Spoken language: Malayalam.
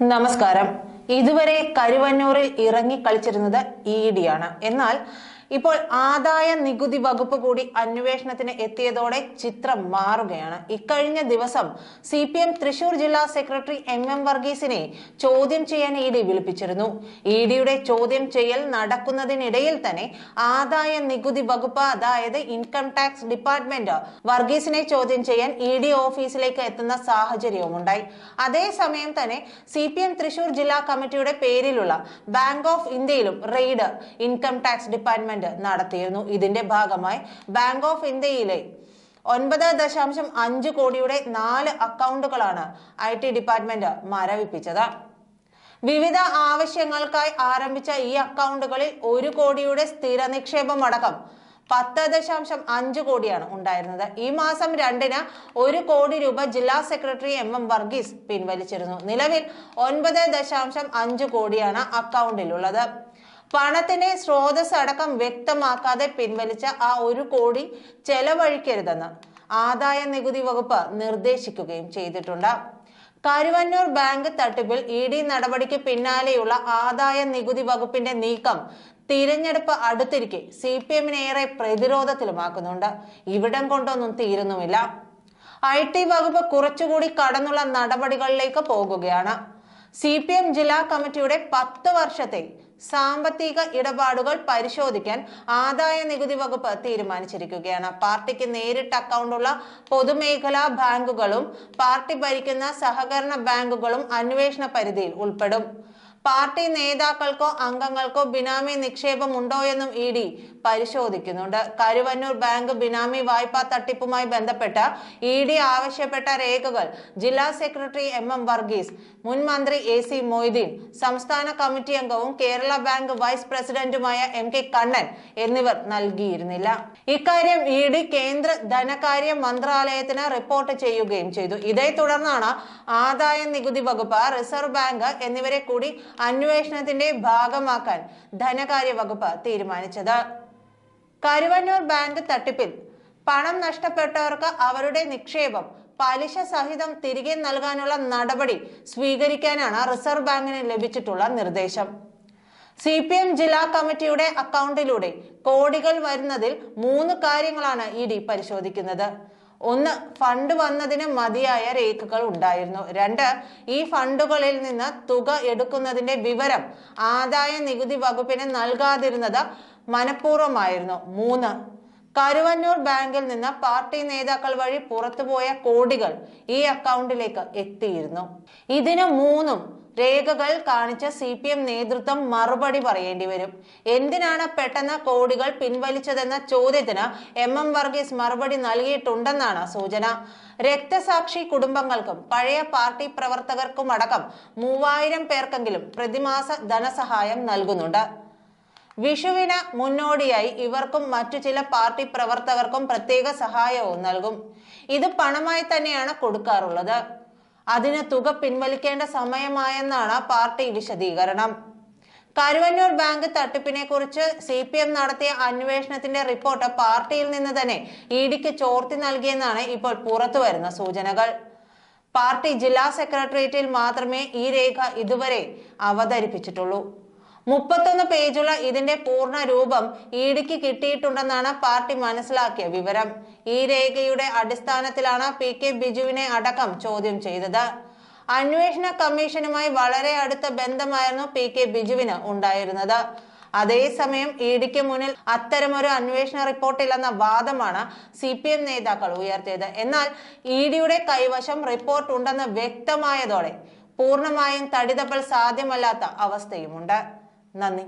നമസ്കാരം. ഇതുവരെ കരുവന്നൂരിൽ ഇറങ്ങി കളിച്ചിരുന്നത് ഇ ഡി ആണ്. എന്നാൽ ഇപ്പോൾ ആദായ നികുതി വകുപ്പ് കൂടി അന്വേഷണത്തിന് എത്തിയതോടെ ചിത്രം മാറുകയാണ്. ഇക്കഴിഞ്ഞ ദിവസം സി പി എം തൃശൂർ ജില്ലാ സെക്രട്ടറി എം എം വർഗീസിനെ ചോദ്യം ചെയ്യാൻ ഇ ഡി വിളിപ്പിച്ചിരുന്നു. ഇ ഡിയുടെ ചോദ്യം ചെയ്യൽ നടക്കുന്നതിനിടയിൽ തന്നെ ആദായ നികുതി വകുപ്പ് അതായത് ഇൻകം ടാക്സ് ഡിപ്പാർട്ട്മെന്റ് വർഗീസിനെ ചോദ്യം ചെയ്യാൻ ഇ ഡി ഓഫീസിലേക്ക് എത്തുന്ന സാഹചര്യവും ഉണ്ടായി അതേസമയം തന്നെ സി പി എം തൃശൂർ ജില്ലാ കമ്മിറ്റിയുടെ പേരിലുള്ള ബാങ്ക് ഓഫ് ഇന്ത്യയിലും റെയ്ഡ് ഇൻകം ടാക്സ് ഡിപ്പാർട്ട്മെന്റ് നടത്തിയിരുന്നു. ഇതിന്റെ ഭാഗമായി ബാങ്ക് ഓഫ് ഇന്ത്യയിലെ ഒൻപത് ദശാംശം അഞ്ച് കോടിയുടെ നാല് അക്കൗണ്ടുകളാണ് ഐ ടി ഡിപ്പാർട്ട്മെന്റ് മരവിപ്പിച്ചത്. വിവിധ ആവശ്യങ്ങൾക്കായി ആരംഭിച്ച ഈ അക്കൗണ്ടുകളിൽ ഒരു കോടിയുടെ സ്ഥിര നിക്ഷേപം അടക്കം പത്ത് ദശാംശം അഞ്ച് കോടിയാണ് ഉണ്ടായിരുന്നത്. ഈ മാസം രണ്ടിന് ഒരു കോടി രൂപ ജില്ലാ സെക്രട്ടറി എം എം വർഗീസ് പിൻവലിച്ചിരുന്നു. നിലവിൽ ഒൻപത് ദശാംശം അഞ്ച് കോടിയാണ് അക്കൗണ്ടിലുള്ളത്. പണത്തിന്റെ സ്രോതസ് അടക്കം വ്യക്തമാക്കാതെ പിൻവലിച്ച ആ ഒരു കോടി ചെലവഴിക്കരുതെന്ന് ആദായ നികുതി വകുപ്പ് നിർദ്ദേശിക്കുകയും ചെയ്തിട്ടുണ്ട്. കരുവന്നൂർ ബാങ്ക് തട്ടിപ്പിൽ ഇ ഡി നടപടിക്ക് പിന്നാലെയുള്ള ആദായ നികുതി വകുപ്പിന്റെ നീക്കം തിരഞ്ഞെടുപ്പ് അടുത്തിരിക്കെ സി പി എമ്മിനെ ഏറെ പ്രതിരോധത്തിലുമാക്കുന്നുണ്ട്. ഇവിടം കൊണ്ടൊന്നും തീരുന്നുമില്ല. ഐ ടി വകുപ്പ് കുറച്ചുകൂടി കടന്നുള്ള നടപടികളിലേക്ക് പോകുകയാണ്. സി പി എം ജില്ലാ കമ്മിറ്റിയുടെ പത്ത് വർഷത്തെ സാമ്പത്തിക ഇടപാടുകൾ പരിശോധിക്കാൻ ആദായ നികുതി വകുപ്പ് തീരുമാനിച്ചിരിക്കുകയാണ്. പാർട്ടിക്ക് നേരിട്ട് അക്കൗണ്ടുള്ള പൊതുമേഖലാ ബാങ്കുകളും പാർട്ടി ഭരിക്കുന്ന സഹകരണ ബാങ്കുകളും അന്വേഷണ പരിധിയിൽ ഉൾപ്പെടും. പാർട്ടി നേതാക്കൾക്കോ അംഗങ്ങൾക്കോ ബിനാമി നിക്ഷേപം ഉണ്ടോ എന്നും ഇ ഡി പരിശോധിക്കുന്നുണ്ട്. കരുവന്നൂർ ബാങ്ക് ബിനാമി വായ്പാ തട്ടിപ്പുമായി ബന്ധപ്പെട്ട ഇ ഡി ആവശ്യപ്പെട്ട രേഖകൾ ജില്ലാ സെക്രട്ടറി എം എം വർഗീസ് മുൻ മന്ത്രി എ സി മൊയ്തീൻ സംസ്ഥാന കമ്മിറ്റി അംഗവും കേരള ബാങ്ക് വൈസ് പ്രസിഡന്റുമായ എം കെ കണ്ണൻ എന്നിവർ നൽകിയിരുന്നില്ല. ഇക്കാര്യം ഇ ഡി കേന്ദ്ര ധനകാര്യ മന്ത്രാലയത്തിന് റിപ്പോർട്ട് ചെയ്യുകയും ചെയ്തു. ഇതേ തുടർന്നാണ് ആദായ നികുതി വകുപ്പ് റിസർവ് ബാങ്ക് എന്നിവരെ കൂടി അന്വേഷണത്തിന്റെ ഭാഗമാക്കാൻ ധനകാര്യ വകുപ്പ് തീരുമാനിച്ചത്. കരുവന്നൂർ ബാങ്ക് തട്ടിപ്പിൽ പണം നഷ്ടപ്പെട്ടവർക്ക് അവരുടെ നിക്ഷേപം പലിശ സഹിതം തിരികെ നൽകാനുള്ള നടപടി സ്വീകരിക്കാനാണ് റിസർവ് ബാങ്കിന് ലഭിച്ചിട്ടുള്ള നിർദ്ദേശം. സി പി എം ജില്ലാ കമ്മിറ്റിയുടെ അക്കൗണ്ടിലൂടെ കോടികൾ വരുന്നതിൽ മൂന്ന് കാര്യങ്ങളാണ് ഇ ഡി പരിശോധിക്കുന്നത്. ഒന്ന് ഫണ്ട് വന്നതിന് മതിയായ രേഖകൾ ഉണ്ടായിരുന്നു. രണ്ട് ഈ ഫണ്ടുകളിൽ നിന്ന് തുക എടുക്കുന്നതിന്റെ വിവരം ആദായ നികുതി വകുപ്പിന് നൽകാതിരുന്നത് മനഃപൂർവമായിരുന്നു. മൂന്ന് കരുവന്നൂർ ബാങ്കിൽ നിന്ന് പാർട്ടി നേതാക്കൾ വഴി പുറത്തുപോയ കോടികൾ ഈ അക്കൗണ്ടിലേക്ക് എത്തിയിരുന്നു. ഇതിന് മൂന്നും രേഖകൾ കാണിച്ച സി പി എം നേതൃത്വം മറുപടി പറയേണ്ടി വരും. എന്തിനാണ് പെട്ടെന്ന് കോടികൾ പിൻവലിച്ചതെന്ന ചോദ്യത്തിന് എം എം വർഗീസ് മറുപടി നൽകിയിട്ടുണ്ടെന്നാണ് സൂചന. രക്തസാക്ഷി കുടുംബങ്ങൾക്കും പഴയ പാർട്ടി പ്രവർത്തകർക്കും അടക്കം മൂവായിരം പേർക്കെങ്കിലും പ്രതിമാസ ധനസഹായം നൽകുന്നുണ്ട്. വിഷുവിന് മുന്നോടിയായി ഇവർക്കും മറ്റു ചില പാർട്ടി പ്രവർത്തകർക്കും പ്രത്യേക സഹായവും നൽകും. ഇത് പണമായി തന്നെയാണ് കൊടുക്കാറുള്ളത്. അതിന് തുക പിൻവലിക്കേണ്ട സമയമായെന്നാണ് പാർട്ടി വിശദീകരണം. കരുവന്നൂർ ബാങ്ക് തട്ടിപ്പിനെ കുറിച്ച് സി പി എം നടത്തിയ അന്വേഷണത്തിന്റെ റിപ്പോർട്ട് പാർട്ടിയിൽ നിന്ന് തന്നെ ഇ ഡിക്ക് ചോർത്തി നൽകിയെന്നാണ് ഇപ്പോൾ പുറത്തു വരുന്ന സൂചനകൾ. പാർട്ടി ജില്ലാ സെക്രട്ടേറിയറ്റിൽ മാത്രമേ ഈ രേഖ ഇതുവരെ അവതരിപ്പിച്ചിട്ടുള്ളൂ. മുപ്പത്തൊന്ന് പേജുള്ള ഇതിന്റെ പൂർണ രൂപം ഇഡിക്ക് കിട്ടിയിട്ടുണ്ടെന്നാണ് പാർട്ടി മനസ്സിലാക്കിയ വിവരം. ഈ രേഖയുടെ അടിസ്ഥാനത്തിലാണ് പി കെ ബിജുവിനെ അടക്കം ചോദ്യം ചെയ്തത്. അന്വേഷണ കമ്മീഷനുമായി വളരെ അടുത്ത ബന്ധമായിരുന്നു പി കെ ബിജുവിന് ഉണ്ടായിരുന്നത്. അതേസമയം ഇഡിക്ക് മുന്നിൽ അത്തരമൊരു അന്വേഷണ റിപ്പോർട്ടില്ലെന്ന വാദമാണ് സി പി എം നേതാക്കൾ ഉയർത്തിയത്. എന്നാൽ ഇ ഡിയുടെ കൈവശം റിപ്പോർട്ട് ഉണ്ടെന്ന് വ്യക്തമായതോടെ പൂർണമായും തടിതപ്പൽ സാധ്യമല്ലാത്ത അവസ്ഥയുമുണ്ട്. നന്ദി